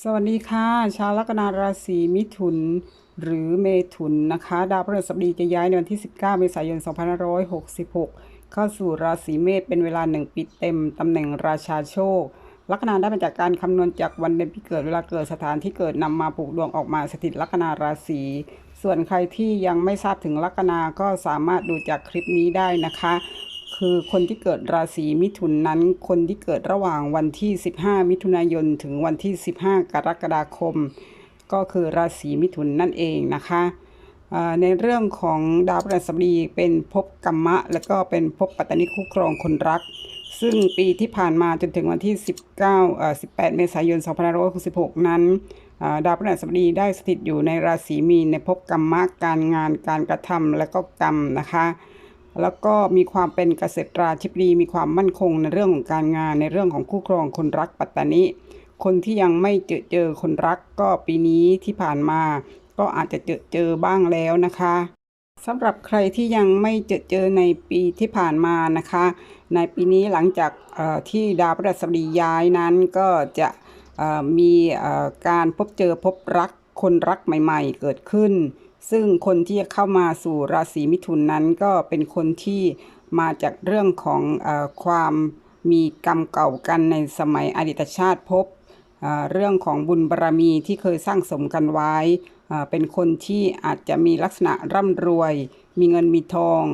สวัสดีค่ะ ชาวลัคนาราศีมิถุน หรือเมถุนนะคะ ดาวพฤหัสบดีจะย้ายในวันที่ 19 เมษายน 2566 เข้าสู่ราศีเมษเป็นเวลา 1 ปีเต็ม ตำแหน่งราชาโชค ลัคนาได้มาจากการคำนวณจากวันเดือนปีเกิดเวลาเกิดสถานที่เกิดนำมาผูกดวงออกมาสถิตลัคนาราศีส่วนใครที่ยังไม่ทราบถึงลัคนาก็สามารถดูจากคลิปนี้ได้นะคะ คือคนที่เกิดราศีมิถุนนั้น คนที่เกิดระหว่างวันที่ 15 มิถุนายน ถึงวันที่ 15 กรกฎาคม ก็คือราศีมิถุนนั่นเองนะคะในเรื่องของดาวพฤหัสบดีเป็นภพกรรมะ แล้วก็เป็นภพปัตตานิคู่ครองคนรัก ซึ่งปีที่ผ่านมาจนถึงวันที่ 19เอ่อ18 เมษายน2566 นั้นดาวพฤหัสบดีได้สถิตอยู่ในราศีมีนในภพกรรมะการงานการกระทำและก็กรรมนะคะ แล้วก็มีความเป็นเกษตราธิบดีมีความมั่นคงในเรื่องของการงานในเรื่องของคู่ครองคนรักปัตตานิคนที่ยังไม่เจอเจอคนรักก็ปีนี้ที่ผ่านมา ก็อาจจะเจอเจอบ้างแล้วนะคะสำหรับใครที่ยังไม่เจอเจอในปีที่ผ่านมานะคะ ในปีนี้หลังจากที่ดาวพฤหัสบดีย้ายนั้นก็จะมีการพบเจอพบรักคนรักใหม่ ๆ เกิดขึ้น ซึ่งคนที่จะเข้ามาสู่ราศีมิถุนนั้นก็เป็นคนที่มาจากเรื่องของอความมีกรรมเก่ากันในสมัยอดีตชาติพเอ่อเรื่องของบุญบารรมีที่เคยสร้างสมกันไว้ เป็นคนที่อาจจะมีลักษณะร่ำรวย มีเงินมีทอง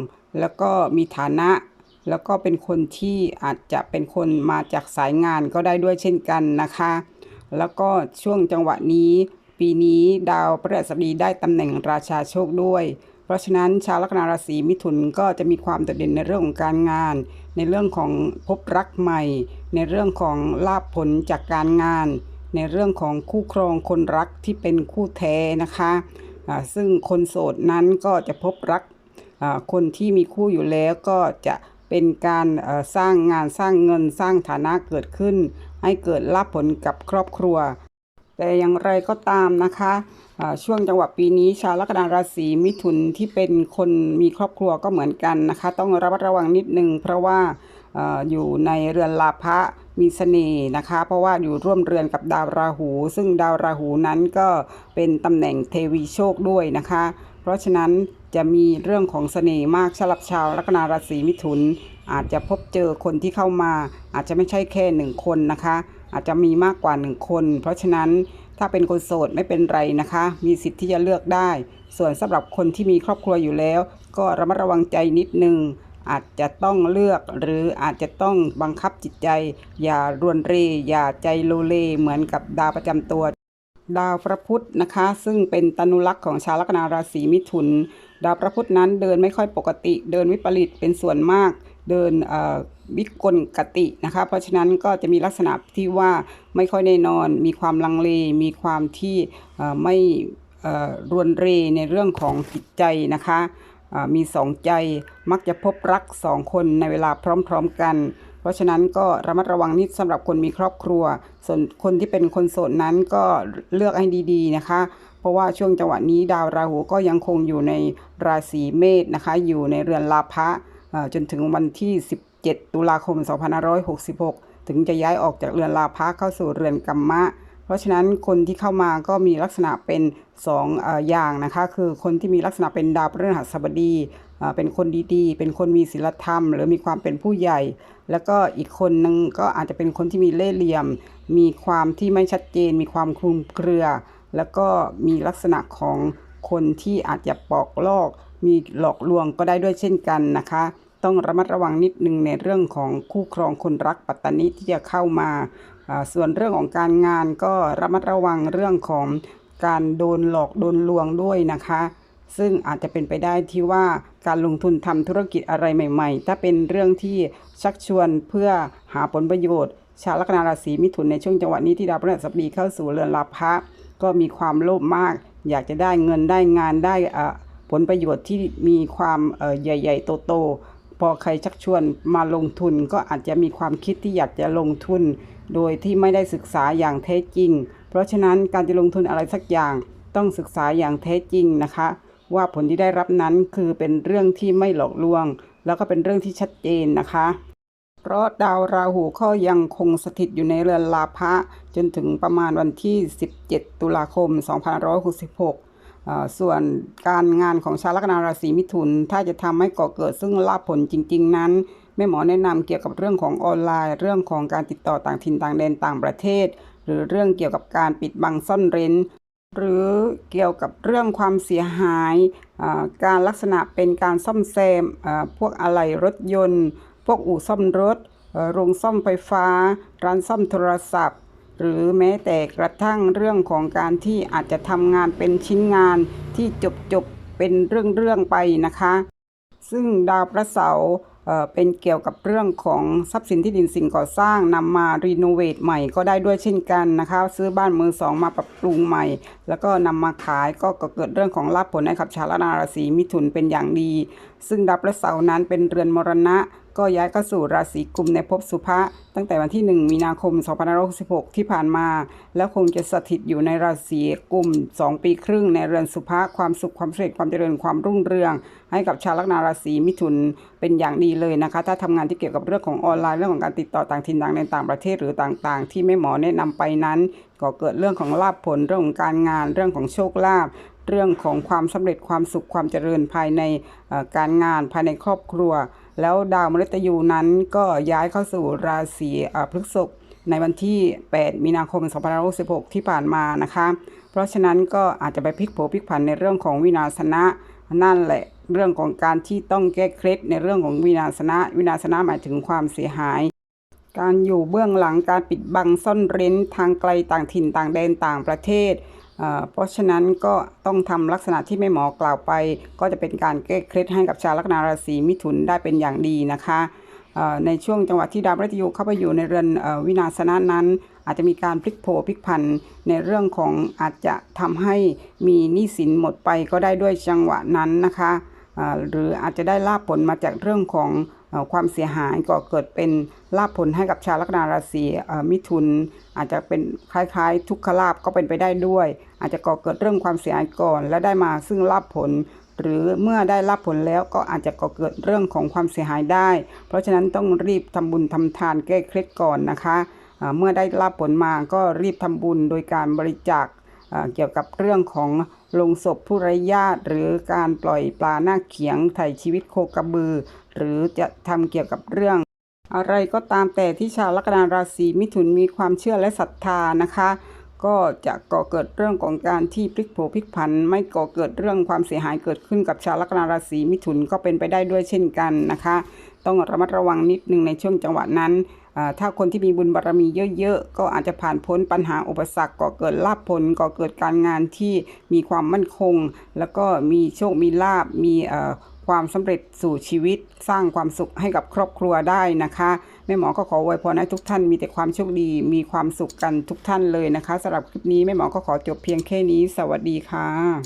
แล้วก็มีฐานะ แล้วก็เป็นคนที่อาจจะเป็นคนมาจากสายงานก็ได้ด้วยเช่นกันนะคะ แล้วก็ช่วงจังหวะนี้ ปีนี้ดาวพฤหัสบดีได้ตำแหน่งราชาโชคด้วย เพราะฉะนั้นชาวลัคนาราศีมิถุนก็จะมีความโดดเด่นในเรื่องของการงาน ในเรื่องของพบรักใหม่ ในเรื่องของลาภผลจากการงาน ในเรื่องของคู่ครองคนรักที่เป็นคู่แท้นะคะอ่าซึ่งคนโสดนั้นก็จะพบรักคนที่มีคู่อยู่แล้วก็จะเป็นการสร้างงานสร้างเงินสร้างฐานะเกิดขึ้น ให้เกิดลาภผลกับครอบครัว แต่อย่างไรก็ตามนะคะช่วงจังหวะปีนี้ชาวลัคนาราศีมิถุนที่เป็นคนมีครอบครัวก็เหมือนกันนะคะ ต้องระมัดระวังนิดนึงเพราะว่าเอ่ออยู่ในเรือนลาภะมีเสน่ห์นะคะ เพราะว่าอยู่ร่วมเรือนกับดาวราหู ซึ่งดาวราหูนั้นก็เป็นตำแหน่งเทวีโชคด้วยนะคะ เพราะฉะนั้นจะมีเรื่องของเสน่ห์มากสำหรับชาวลัคนาราศีมิถุน อาจจะพบเจอคนที่เข้ามา อาจจะไม่ใช่แค่หนึ่งคนนะคะ อาจจะมีมากกว่าหนึ่งคน เพราะฉะนั้นถ้าเป็นคนโสดไม่เป็นไรนะคะ มีสิทธิ์ที่จะเลือกได้ ส่วนสำหรับคนที่มีครอบครัวอยู่แล้ว ก็ระมัดระวังใจนิดนึง อาจจะต้องเลือกหรืออาจจะต้องบังคับจิตใจ อย่ารวนเรอย่าใจโลเลเหมือนกับดาวประจำตัว ดาวพระพุธนะคะ ซึ่งเป็นตนุลักษ์ของชาวลัคนาราศีมิถุน ดาวพระพุธนั้นเดินไม่ค่อยปกติ เดินวิปริตเป็นส่วนมาก เดินวิกลกตินะคะ เพราะฉะนั้นก็จะมีลักษณะที่ว่าไม่ค่อยแน่นอน มีความลังเล มีความที่ไม่รวนเรในเรื่องของจิตใจนะคะมีสองใจมักจะพบรักสองคนในเวลาพร้อมๆกัน เพราะฉะนั้นก็ระมัดระวังนิดสำหรับคนมีครอบครัว ส่วนคนที่เป็นคนโสดนั้นก็เลือกให้ดีๆนะคะ เพราะว่าช่วงจังหวะนี้ดาวราหูก็ยังคงอยู่ในราศีเมษนะคะ อยู่ในเรือนลาภะ จนถึงวันที่ 17 ตุลาคม 2566 ถึงจะย้ายออกจากเรือนลาภะเข้าสู่เรือนกัมมะ เพราะฉะนั้นคนที่เข้ามาก็มีลักษณะเป็น2องอย่างนะคะ คือคนที่มีลักษณะเป็นดาวพฤหัสบดี เป็นคนดีๆ เป็นคนมีศีลธรรม หรือมีความเป็นผู้ใหญ่ แล้วก็อีกคนนึงก็อาจจะเป็นคนที่มีเล่ห์เหลี่ยม มีความที่ไม่ชัดเจน มีความคลุมเครือ แล้วก็มีลักษณะของคนที่อาจจะปอกลอก มีหลอกลวงก็ได้ด้วยเช่นกันนะคะ ต้องระมัดระวังนิดนึงในเรื่องของคู่ครองคนรักปัตตานิที่จะเข้ามาส่วนเรื่องของการงานก็ระมัดระวังเรื่องของการโดนหลอกโดนลวงด้วยนะคะ ซึ่งอาจจะเป็นไปได้ที่ว่าการลงทุนทำธุรกิจอะไรใหม่ ๆ ถ้าเป็นเรื่องที่ชักชวนเพื่อหาผลประโยชน์ ชาวลัคนาราศีมิถุนในช่วงจังหวะนี้ที่ดาวพฤหัสบดีเข้าสู่เรือนลาภะก็มีความโลภมาก อยากจะได้เงินได้งานได้อ่ ผลประโยชน์ที่มีความใหญ่ ๆ โตๆพอใครชักชวนมาลงทุนก็อาจจะมีความคิดที่อยากจะลงทุน โดยที่ไม่ได้ศึกษาอย่างแท้จริง เพราะฉะนั้นการจะลงทุนอะไรสักอย่างต้องศึกษาอย่างแท้จริงนะคะ ว่าผลที่ได้รับนั้นคือเป็นเรื่องที่ไม่หลอกลวง แล้วก็เป็นเรื่องที่ชัดเจนนะคะเพราะดาวราหูก็ยังคงสถิตอยู่ในเรือนลาภะจนถึงประมาณวันที่ 17 ตุลาคม 2566 ส่วนการงานของชาวลัคนาราศีมิถุน ถ้าจะทำให้ก่อเกิดซึ่งลาภผลจริง ๆ นั้นแม่หมอแนะนำเกี่ยวกับเรื่องของออนไลน์ เรื่องของการติดต่อต่างถิ่นต่างแดนต่างประเทศ หรือเรื่องเกี่ยวกับการปิดบังซ่อนเร้น หรือเกี่ยวกับเรื่องความเสียหาย การลักษณะเป็นการซ่อมแซมพวกอะไหล่รถยนต์ พวกอู่ซ่อมรถโรงซ่อมไฟฟ้า ร้านซ่อมโทรศัพท์ หรือแม้แต่กระทั่งเรื่องของการที่อาจจะทำงานเป็นชิ้นงานที่จบจบเป็นเรื่องๆไปนะคะ ซึ่งดาวพระเสาร์เป็นเกี่ยวกับเรื่องของทรัพย์สินที่ดินสิ่งก่อสร้างนำมารีโนเวทใหม่ก็ได้ด้วยเช่นกันนะคะ ซื้อบ้านมือสองมาปรับปรุงใหม่ แล้วก็นำมาขายก็เกิดเรื่องของลาภผลให้กับชาวราศีมิถุนเป็นอย่างดี ซึ่งดาวพระเสาร์นั้นเป็นเรือนมรณะก็ย้ายเข้าสู่ราศีกุมในภพสุภะตั้งแต่วันที่ 1 มีนาคม 2566 ที่ผ่านมา แล้วคงจะสถิตอยู่ในราศีกุม 2 ปีครึ่งในเรือนสุภะความสุขความสำเร็จความเจริญความรุ่งเรือง ให้กับชาวลัคนาราศีมิถุนเป็นอย่างดีเลยนะคะ ถ้าทำงานที่เกี่ยวกับเรื่องของออนไลน์เรื่องของการติดต่อต่างถิ่นต่างในต่างประเทศหรือต่างๆ ที่แม่หมอแนะนำไปนั้นก็เกิดเรื่องของลาภผลเรื่องของการงานเรื่องของโชคลาภเรื่องของความสำเร็จความสุขความเจริญภายในการงานภายในครอบครัว แล้วดาวมฤตยูนั้นก็ย้ายเข้าสู่ราศีพฤษภในวันที่ 8 มีนาคม 2566 ที่ผ่านมานะคะ เพราะฉะนั้นก็อาจจะไปพลิกโผพลิกผันในเรื่องของวินาศนะนั่นแหละเรื่องของการที่ต้องแก้เคล็ดในเรื่องของวินาศนะ วินาศนะหมายถึงความเสียหาย การอยู่เบื้องหลังการปิดบังซ่อนเร้นทางไกลต่างถิ่นต่างแดนต่างประเทศ เพราะฉะนั้นก็ต้องทำลักษณะที่แม่หมอกล่าวไป ก็จะเป็นการแก้เคล็ดให้กับชาวลัคนาราศีมิถุนได้เป็นอย่างดีนะคะในช่วงจังหวะที่ดาวพฤหัสเข้าไปอยู่ในเรือนอวินาศนะนั้น อาจจะมีการพลิกโผพลิกผันในเรื่องของอาจจะทำให้มีหนี้สินหมดไปก็ได้ด้วยจังหวะนั้นนะคะหรืออาจจะได้ลาบผลมาจากเรื่องของ ความเสียหายก็เกิดเป็นลาบผลให้กับชาวลัคนาราศีมิถุน อาจจะเป็นคล้ายๆ ทุกขลาบก็เป็นไปได้ด้วย อาจจะก่อเกิดเรื่องความเสียหายก่อน และได้มาซึ่งลาบผล หรือเมื่อได้รับผลแล้วก็อาจจะก่อเกิดเรื่องของความเสียหายได้ เพราะฉะนั้นต้องรีบทำบุญทำทานแก้เคล็ดก่อนนะคะเมื่อได้รับผลมาก็รีบทำบุญโดยการบริจาค เกี่ยวกับเรื่องของลงศพผู้ไร้ญาติ หรือการปล่อยปลาหน้าเขียงไถ่ชีวิตโคกระบือ หรือจะทำเกี่ยวกับเรื่อง อะไรก็ตามแต่ที่ชาวลัคนาราศีมิถุนมีความเชื่อและศรัทธานะคะ ก็จะก่อเกิดเรื่องของการที่พลิกโผพลิกผัน ไม่ก่อเกิดเรื่องความเสียหายเกิดขึ้นกับชาวลัคนาราศีมิถุนก็เป็นไปได้ด้วยเช่นกันนะคะ ต้องระมัดระวังนิดนึงในช่วงจังหวะนั้น ถ้าคนที่มีบุญบารรมีเยอะๆ ก็อาจจะผ่านพ้นปัญหาอุปสรรคก่อเกิดลาภผลก่อเกิดการงานที่มีความมั่นคง แล้วก็มีโชคมีลาบมีความสำเร็จสู่ชีวิตสร้างความสุขให้กับครอบครัวได้นะคะแม่หมอก็ขออวยพรให้ทุกท่านมีแต่ความโชคดี มีความสุขกันทุกท่านเลยนะคะสำหรับคลิปนี้แม่หมอก็ขอจบเพียงแค่นี้ สวัสดีค่ะ